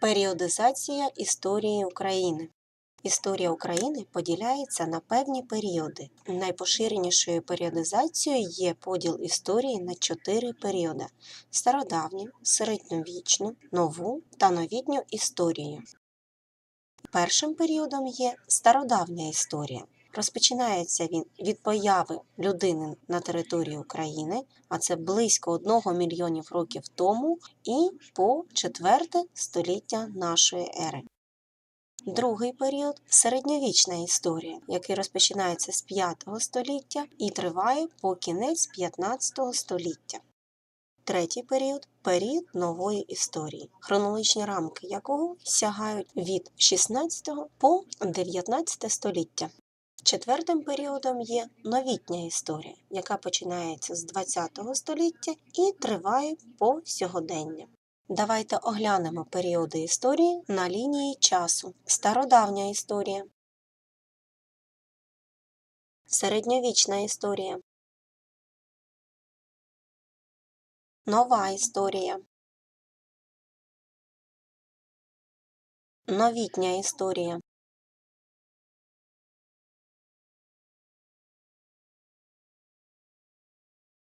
Періодизація історії України. Історія України поділяється на певні періоди. Найпоширенішою періодизацією є поділ історії на чотири періоди: стародавню, середньовічну, нову та новітню історію. Першим періодом є стародавня історія. Розпочинається він від появи людини на території України, а це близько 1 мільйонів років тому, і по 4 століття нашої ери. Другий період середньовічна історія, який розпочинається з 5 століття і триває по кінець 15 століття. Третій період період нової історії, хронологічні рамки якого сягають від 16 по 19 століття. Четвертим періодом є новітня історія, яка починається з 20 століття і триває по сьогодення. Давайте оглянемо періоди історії на лінії часу. Стародавня історія, середньовічна історія, нова історія, новітня історія,